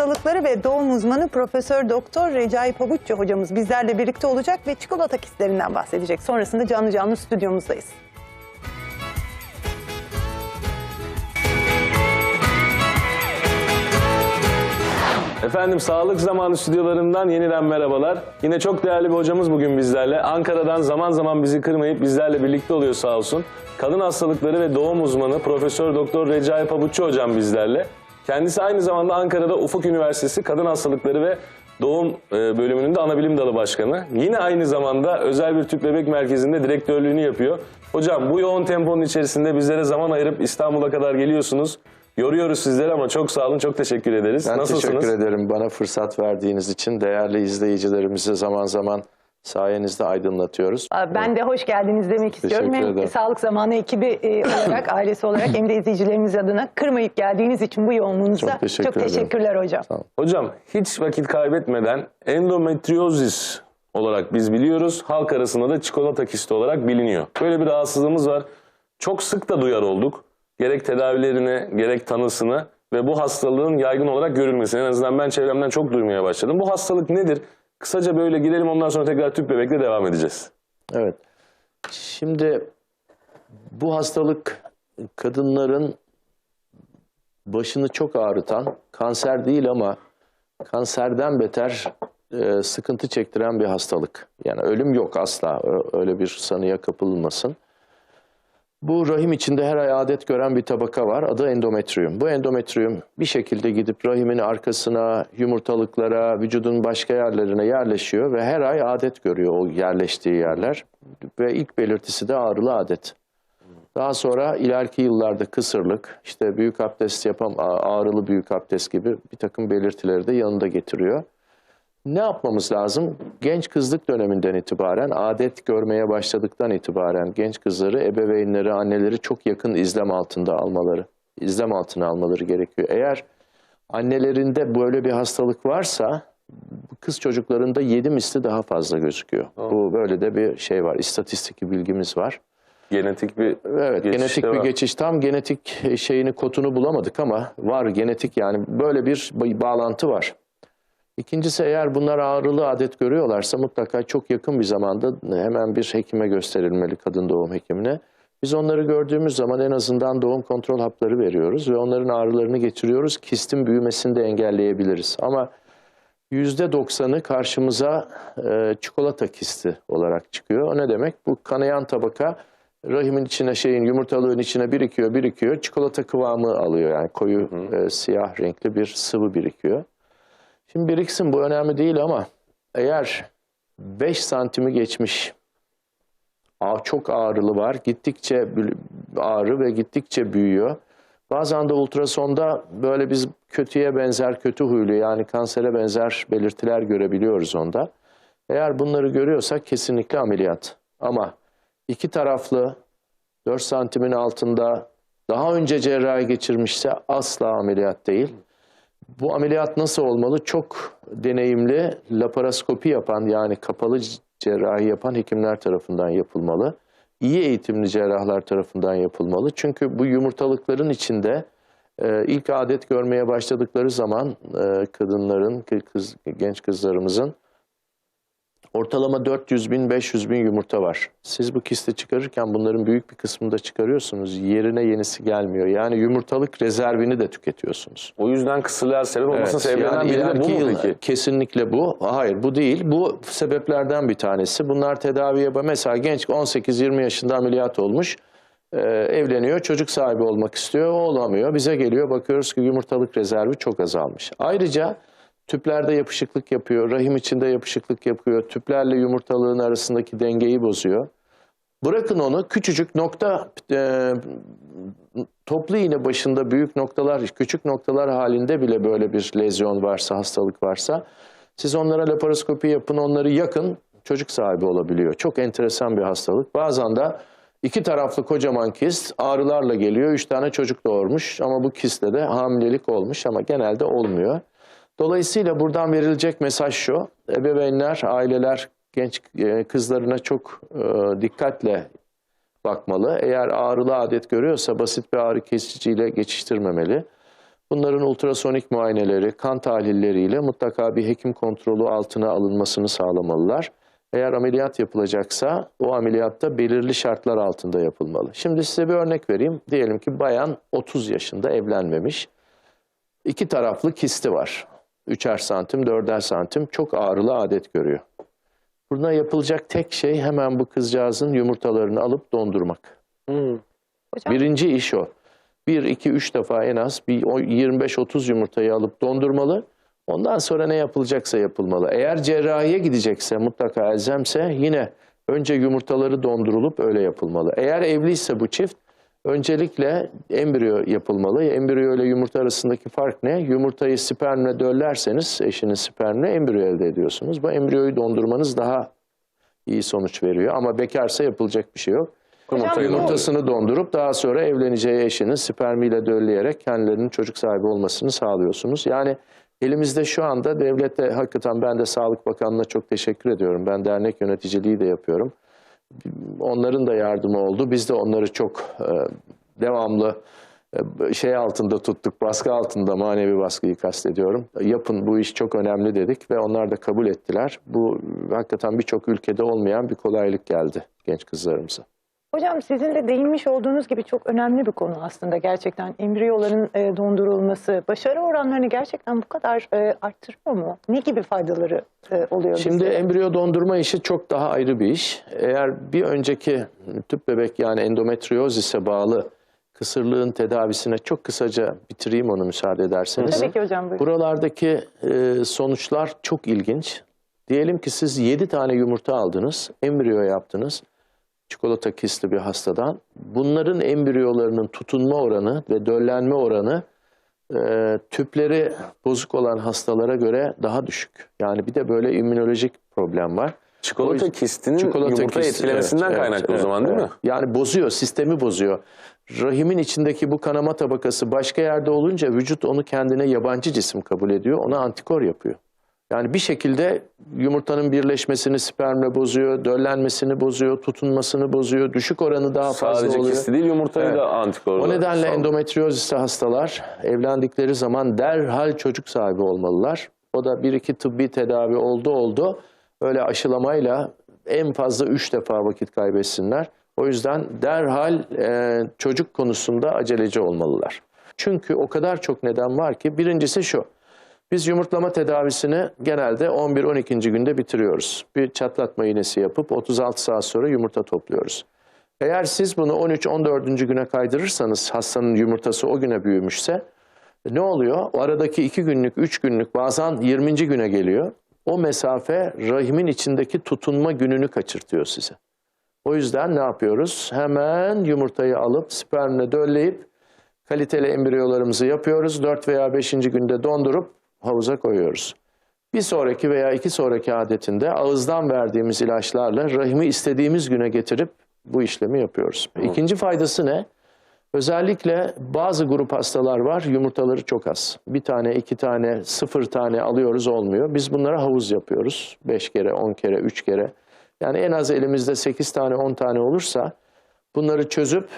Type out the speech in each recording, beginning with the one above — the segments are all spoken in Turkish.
hastalıkları ve doğum uzmanı Profesör Doktor Recai Pabuççu hocamız bizlerle birlikte olacak ve çikolata kistlerinden bahsedecek. Sonrasında canlı canlı stüdyomuzdayız. Efendim Sağlık Zamanı stüdyolarından yeniden merhabalar. Yine çok değerli bir hocamız bugün bizlerle. Ankara'dan zaman zaman bizi kırmayıp bizlerle birlikte oluyor sağ olsun. Kadın hastalıkları ve doğum uzmanı Profesör Doktor Recai Pabuççu hocam bizlerle. Kendisi aynı zamanda Ankara'da Ufuk Üniversitesi Kadın Hastalıkları ve Doğum e, bölümünün de ana bilim dalı başkanı. Yine aynı zamanda özel bir tüp bebek merkezinde direktörlüğünü yapıyor. Hocam bu yoğun temponun içerisinde bizlere zaman ayırıp İstanbul'a kadar geliyorsunuz. Yoruyoruz sizleri ama çok sağ olun, çok teşekkür ederiz. Ben Nasılsınız? teşekkür ederim bana fırsat verdiğiniz için. Değerli izleyicilerimizi zaman zaman sayenizde aydınlatıyoruz. Ben de hoş geldiniz demek istiyorum. Teşekkür Hem ederim. Sağlık Zamanı ekibi e, olarak, ailesi olarak hem de izleyicilerimiz adına kırmayıp geldiğiniz için bu yoğunluğunuza Çok teşekkür ederim. teşekkürler hocam. Hocam hiç vakit kaybetmeden endometriozis olarak biz biliyoruz. Halk arasında da çikolata kisti olarak biliniyor. Böyle bir rahatsızlığımız var. Çok sık da duyar olduk. Gerek tedavilerini, gerek tanısını ve bu hastalığın yaygın olarak görülmesini. En azından ben çevremden çok duymaya başladım. Bu hastalık nedir? Kısaca böyle girelim ondan sonra tekrar tüp bebekle devam edeceğiz. Evet. Şimdi bu hastalık kadınların başını çok ağrıtan, kanser değil ama kanserden beter e, sıkıntı çektiren bir hastalık. Yani ölüm yok asla. Öyle bir sanıya kapılmasın. Bu rahim içinde her ay adet gören bir tabaka var. Adı endometrium. Bu endometrium bir şekilde gidip rahimin arkasına, yumurtalıklara, vücudun başka yerlerine yerleşiyor ve her ay adet görüyor o yerleştiği yerler. Ve ilk belirtisi de ağrılı adet. Daha sonra ileriki yıllarda kısırlık, işte büyük abdest yapan ağrılı büyük abdest gibi bir takım belirtileri de yanında getiriyor. Ne yapmamız lazım? Genç kızlık döneminden itibaren, adet görmeye başladıktan itibaren genç kızları, ebeveynleri, anneleri çok yakın izlem altında almaları, izlem altına almaları gerekiyor. Eğer annelerinde böyle bir hastalık varsa kız çocuklarında 7 misli daha fazla gözüküyor. Bu böyle de bir şey var, istatistik bilgimiz var. Genetik bir Evet, genetik bir var. geçiş. Tam genetik şeyini, kodunu bulamadık ama var genetik yani böyle bir ba- bağlantı var. İkincisi eğer bunlar ağrılı adet görüyorlarsa mutlaka çok yakın bir zamanda hemen bir hekime gösterilmeli, kadın doğum hekimine. Biz onları gördüğümüz zaman en azından doğum kontrol hapları veriyoruz ve onların ağrılarını geçiriyoruz. Kistin büyümesini de engelleyebiliriz. Ama %90'ı karşımıza e, çikolata kisti olarak çıkıyor. O ne demek? Bu kanayan tabaka rahimin içine şeyin yumurtalığın içine birikiyor birikiyor. Çikolata kıvamı alıyor yani koyu e, siyah renkli bir sıvı birikiyor. Şimdi biriksin bu önemli değil ama eğer 5 santimi geçmiş çok ağrılı var. Gittikçe ağrı ve gittikçe büyüyor. Bazen de ultrasonda böyle biz kötüye benzer, kötü huylu yani kansere benzer belirtiler görebiliyoruz onda. Eğer bunları görüyorsak kesinlikle ameliyat. Ama iki taraflı 4 santimin altında daha önce cerrahi geçirmişse asla ameliyat değil. Bu ameliyat nasıl olmalı? Çok deneyimli laparoskopi yapan yani kapalı cerrahi yapan hekimler tarafından yapılmalı. İyi eğitimli cerrahlar tarafından yapılmalı. Çünkü bu yumurtalıkların içinde e, ilk adet görmeye başladıkları zaman e, kadınların, kız, genç kızlarımızın ortalama 400 bin, 500 bin yumurta var. Siz bu kisti çıkarırken bunların büyük bir kısmını da çıkarıyorsunuz. Yerine yenisi gelmiyor. Yani yumurtalık rezervini de tüketiyorsunuz. O yüzden kısırlığa sebep olmasına sebeplenen yani biri de bu mu yıl- peki? Kesinlikle bu. Hayır bu değil. Bu sebeplerden bir tanesi. Bunlar tedaviye mesela genç 18-20 yaşında ameliyat olmuş. e, evleniyor, çocuk sahibi olmak istiyor, o olamıyor. Bize geliyor, bakıyoruz ki yumurtalık rezervi çok azalmış. Ayrıca tüplerde yapışıklık yapıyor, rahim içinde yapışıklık yapıyor, tüplerle yumurtalığın arasındaki dengeyi bozuyor. Bırakın onu küçücük nokta e, toplu iğne başında büyük noktalar, küçük noktalar halinde bile böyle bir lezyon varsa, hastalık varsa siz onlara laparoskopi yapın, onları yakın, çocuk sahibi olabiliyor. Çok enteresan bir hastalık. Bazen de iki taraflı kocaman kist ağrılarla geliyor. Üç tane çocuk doğurmuş ama bu kistle de hamilelik olmuş ama genelde olmuyor. Dolayısıyla buradan verilecek mesaj şu. Ebeveynler, aileler genç e, kızlarına çok e, dikkatle bakmalı. Eğer ağrılı adet görüyorsa basit bir ağrı kesiciyle geçiştirmemeli. Bunların ultrasonik muayeneleri, kan tahlilleriyle mutlaka bir hekim kontrolü altına alınmasını sağlamalılar. Eğer ameliyat yapılacaksa o ameliyatta belirli şartlar altında yapılmalı. Şimdi size bir örnek vereyim. Diyelim ki bayan 30 yaşında evlenmemiş. İki taraflı kisti var. Üçer santim, dörder santim çok ağrılı adet görüyor. Buna yapılacak tek şey hemen bu kızcağızın yumurtalarını alıp dondurmak. Hocam Birinci iş o. 1, 2, 3 defa en az bir o 25-30 yumurtayı alıp dondurmalı. Ondan sonra ne yapılacaksa yapılmalı. Eğer cerrahiye gidecekse mutlaka elzemse yine önce yumurtaları dondurulup öyle yapılmalı. Eğer evliyse bu çift öncelikle embriyo yapılmalı. Embriyo ile yumurta arasındaki fark ne? Yumurtayı spermle döllerseniz eşinin spermle embriyo elde ediyorsunuz. Bu embriyoyu dondurmanız daha iyi sonuç veriyor. Ama bekarsa yapılacak bir şey yok. Hocam, Yumurtasını dondurup daha sonra evleneceği eşinin spermiyle dölleyerek kendilerinin çocuk sahibi olmasını sağlıyorsunuz. Yani elimizde şu anda devlette hakikaten ben de Sağlık Bakanlığı'na çok teşekkür ediyorum. Ben dernek yöneticiliği de yapıyorum. Onların da yardımı oldu. Biz de onları çok e, devamlı e, şey altında tuttuk, baskı altında manevi baskıyı kastediyorum. Yapın bu iş çok önemli dedik ve onlar da kabul ettiler. Bu hakikaten birçok ülkede olmayan bir kolaylık geldi genç kızlarımıza. Hocam sizin de değinmiş olduğunuz gibi çok önemli bir konu aslında gerçekten embriyoların e, dondurulması. Başarı oranlarını gerçekten bu kadar e, arttırıyor mu? Ne gibi faydaları e, oluyor Şimdi bize? embriyo dondurma işi çok daha ayrı bir iş. Eğer bir önceki tüp bebek yani endometriozise bağlı kısırlığın tedavisine çok kısaca bitireyim onu müsaade ederseniz. Tabii ki hocam buyurun. Buralardaki e, sonuçlar çok ilginç. Diyelim ki siz 7 tane yumurta aldınız, embriyo yaptınız. Çikolata kistli bir hastadan. Bunların embriyolarının tutunma oranı ve döllenme oranı e, tüpleri bozuk olan hastalara göre daha düşük. Yani bir de böyle immünolojik problem var. Çikolata O kistinin Çikolata yumurta kisti, etkilemesinden evet, kaynaklı evet, o zaman değil evet. mi? Yani bozuyor, sistemi bozuyor. Rahimin içindeki bu kanama tabakası başka yerde olunca vücut onu kendine yabancı cisim kabul ediyor. Ona antikor yapıyor. Yani bir şekilde yumurtanın birleşmesini spermle bozuyor, döllenmesini bozuyor, tutunmasını bozuyor, düşük oranı daha fazla Sadece oluyor. kisti değil yumurtayı Evet. da antikorla. O nedenle sağlıyor. endometriozisli hastalar evlendikleri zaman derhal çocuk sahibi olmalılar. O da bir iki tıbbi tedavi oldu oldu. Öyle aşılamayla en fazla üç defa vakit kaybetsinler. O yüzden derhal e, çocuk konusunda aceleci olmalılar. Çünkü o kadar çok neden var ki birincisi şu. Biz yumurtlama tedavisini genelde 11-12. günde bitiriyoruz. Bir çatlatma iğnesi yapıp 36 saat sonra yumurta topluyoruz. Eğer siz bunu 13-14. güne kaydırırsanız hastanın yumurtası o güne büyümüşse ne oluyor? O aradaki 2 günlük, 3 günlük bazen 20. güne geliyor. O mesafe rahimin içindeki tutunma gününü kaçırtıyor size. O yüzden ne yapıyoruz? Hemen yumurtayı alıp spermle dölleyip kaliteli embriyolarımızı yapıyoruz. 4 veya 5. günde dondurup havuza koyuyoruz. Bir sonraki veya iki sonraki adetinde ağızdan verdiğimiz ilaçlarla rahimi istediğimiz güne getirip bu işlemi yapıyoruz. İkinci faydası ne? Özellikle bazı grup hastalar var yumurtaları çok az. Bir tane, iki tane, sıfır tane alıyoruz olmuyor. Biz bunlara havuz yapıyoruz. Beş kere, on kere, üç kere. Yani en az elimizde sekiz tane, on tane olursa bunları çözüp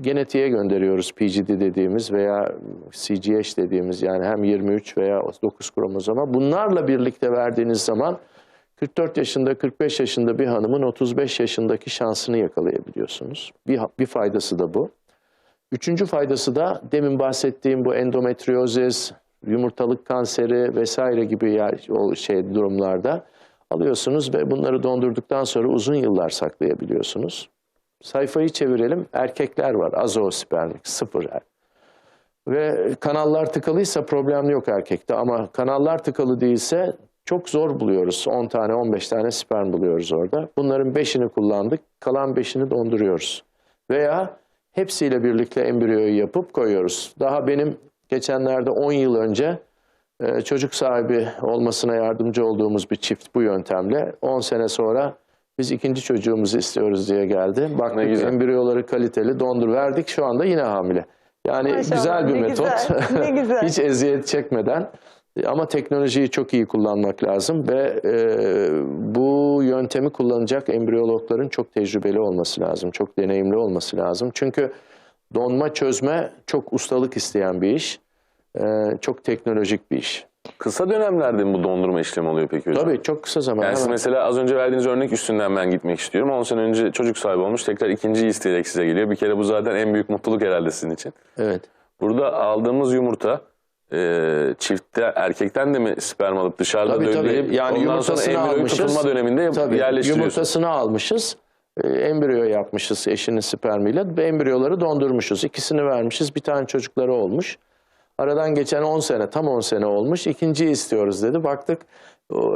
genetiğe gönderiyoruz PGD dediğimiz veya CGH dediğimiz yani hem 23 veya 9 kromozoma. Bunlarla birlikte verdiğiniz zaman 44 yaşında 45 yaşında bir hanımın 35 yaşındaki şansını yakalayabiliyorsunuz. Bir, bir faydası da bu. Üçüncü faydası da demin bahsettiğim bu endometriozis, yumurtalık kanseri vesaire gibi yer, o şey durumlarda alıyorsunuz ve bunları dondurduktan sonra uzun yıllar saklayabiliyorsunuz. Sayfayı çevirelim. Erkekler var. Azospermik. Sıfır. Ve kanallar tıkalıysa problem yok erkekte. Ama kanallar tıkalı değilse çok zor buluyoruz. 10 tane 15 tane sperm buluyoruz orada. Bunların 5'ini kullandık. Kalan 5'ini donduruyoruz. Veya hepsiyle birlikte embriyoyu yapıp koyuyoruz. Daha benim geçenlerde 10 yıl önce e, çocuk sahibi olmasına yardımcı olduğumuz bir çift bu yöntemle 10 sene sonra biz ikinci çocuğumuzu istiyoruz diye geldi. Ne Baktık güzel. embriyoları kaliteli dondur verdik. Şu anda yine hamile. Yani Maşallah, güzel bir ne metot. güzel, ne güzel. Hiç eziyet çekmeden. Ama teknolojiyi çok iyi kullanmak lazım ve e, bu yöntemi kullanacak embriyologların çok tecrübeli olması lazım, çok deneyimli olması lazım. Çünkü donma çözme çok ustalık isteyen bir iş. e, çok teknolojik bir iş. Kısa dönemlerde mi bu dondurma işlemi oluyor peki hocam? Tabii çok kısa zaman. Yani siz mesela az önce verdiğiniz örnek üstünden ben gitmek istiyorum. 10 sene önce çocuk sahibi olmuş tekrar ikinciyi isteyerek size geliyor. Bir kere bu zaten en büyük mutluluk herhalde sizin için. Evet. Burada aldığımız yumurta e, çiftte erkekten de mi sperm alıp dışarıda Tabii, tabii. Yani ondan yumurtasını sonra embriyoyu almışız. tutulma döneminde Tabii yumurtasını almışız. e, Embriyo yapmışız eşinin spermiyle. Embriyoları dondurmuşuz. İkisini vermişiz. Bir tane çocukları olmuş. Aradan geçen 10 sene, tam 10 sene olmuş. İkinciyi istiyoruz dedi. Baktık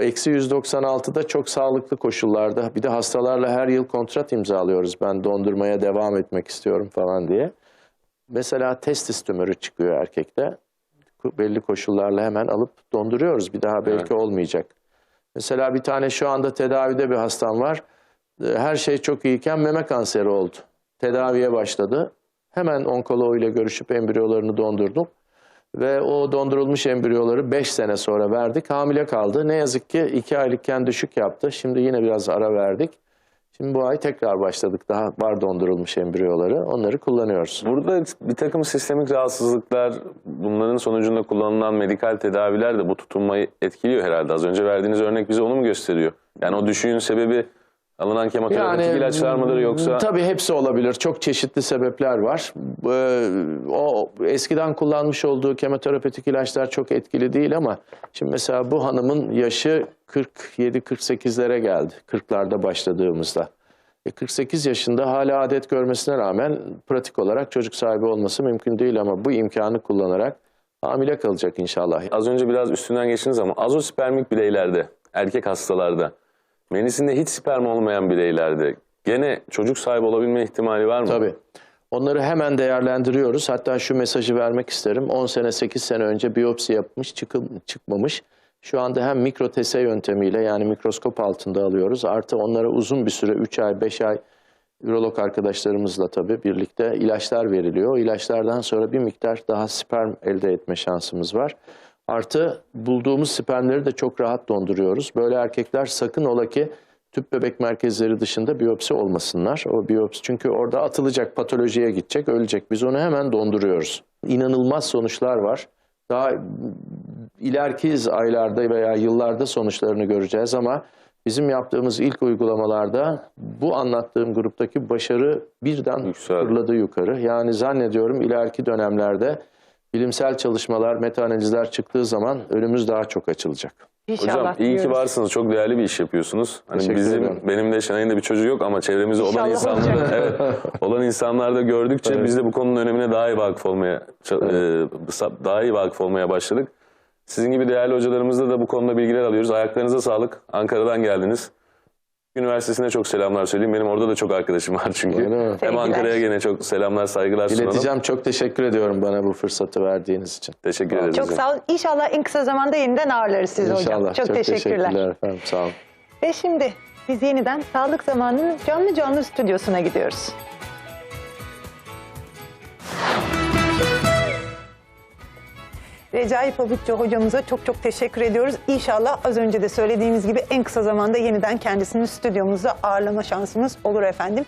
eksi 196'da çok sağlıklı koşullarda. Bir de hastalarla her yıl kontrat imzalıyoruz. Ben dondurmaya devam etmek istiyorum falan diye. Mesela testis tümörü çıkıyor erkekte. Belli koşullarla hemen alıp donduruyoruz. Bir daha belki olmayacak. Mesela bir tane şu anda tedavide bir hastam var. Ee, Her şey çok iyiyken meme kanseri oldu. Tedaviye başladı. Hemen onkoloğuyla görüşüp embriyolarını dondurduk. Ve o dondurulmuş embriyoları 5 sene sonra verdik. Hamile kaldı. Ne yazık ki 2 aylıkken düşük yaptı. Şimdi yine biraz ara verdik. Şimdi bu ay tekrar başladık. Daha var dondurulmuş embriyoları. Onları kullanıyoruz. Burada bir takım sistemik rahatsızlıklar, bunların sonucunda kullanılan medikal tedaviler de bu tutunmayı etkiliyor herhalde. Az önce verdiğiniz örnek bize onu mu gösteriyor? Yani o düşüğün sebebi alınan kemoterapik ilaçlar mıdır yoksa? Tabii hepsi olabilir. Çok çeşitli sebepler var. Ee, o eskiden kullanmış olduğu kemoterapötik ilaçlar çok etkili değil ama şimdi mesela bu hanımın yaşı 47-48'lere geldi. 40'larda başladığımızda. E 48 yaşında hala adet görmesine rağmen pratik olarak çocuk sahibi olması mümkün değil ama bu imkanı kullanarak hamile kalacak inşallah. Az önce biraz üstünden geçtiniz ama azospermik bireylerde, erkek hastalarda, menisinde hiç sperm olmayan bireylerde gene çocuk sahibi olabilme ihtimali var mı? Tabii. Onları hemen değerlendiriyoruz. Hatta şu mesajı vermek isterim. 10 sene 8 sene önce biyopsi yapmış çıkım, çıkmamış. Şu anda hem mikrotese yöntemiyle yani mikroskop altında alıyoruz. Artı onlara uzun bir süre 3 ay 5 ay ürolog arkadaşlarımızla tabii birlikte ilaçlar veriliyor. O ilaçlardan sonra bir miktar daha sperm elde etme şansımız var. Artı bulduğumuz spermleri de çok rahat donduruyoruz. Böyle erkekler sakın ola ki tüp bebek merkezleri dışında biyopsi olmasınlar. O biyopsi çünkü orada atılacak, patolojiye gidecek, ölecek. Biz onu hemen donduruyoruz. İnanılmaz sonuçlar var. Daha ileriki aylarda veya yıllarda sonuçlarını göreceğiz ama bizim yaptığımız ilk uygulamalarda bu anlattığım gruptaki başarı birden Yükseldi. fırladı yukarı. Yani zannediyorum ileriki dönemlerde bilimsel çalışmalar, meta analizler çıktığı zaman önümüz daha çok açılacak. İnşallah Hocam iyi ki varsınız. Çok değerli bir iş yapıyorsunuz. Hani Teşekkür bizim ederim. benim de Şenay'ın da bir çocuğu yok ama çevremizde olan olacak. evet, olan insanlar da gördükçe Evet. biz de bu konunun önemine daha iyi vakıf olmaya ça- e, daha iyi vakıf olmaya başladık. Sizin gibi değerli hocalarımızla da bu konuda bilgiler alıyoruz. Ayaklarınıza sağlık. Ankara'dan geldiniz. Üniversitesi'ne çok selamlar söyleyeyim. Benim orada da çok arkadaşım var çünkü. Öyle mi? Hem. Ankara'ya gene çok selamlar, saygılar sunalım. İleteceğim. Çok teşekkür ediyorum bana bu fırsatı verdiğiniz için. Teşekkür ederiz. Çok sağ olun. İnşallah en kısa zamanda yeniden ağırlarız sizi hocam. İnşallah. Çok, teşekkürler. efendim. Sağ olun. Ve şimdi biz yeniden Sağlık Zamanı'nın canlı canlı stüdyosuna gidiyoruz. Recai Pabuççu hocamıza çok çok teşekkür ediyoruz. İnşallah az önce de söylediğimiz gibi en kısa zamanda yeniden kendisini stüdyomuzda ağırlama şansımız olur efendim.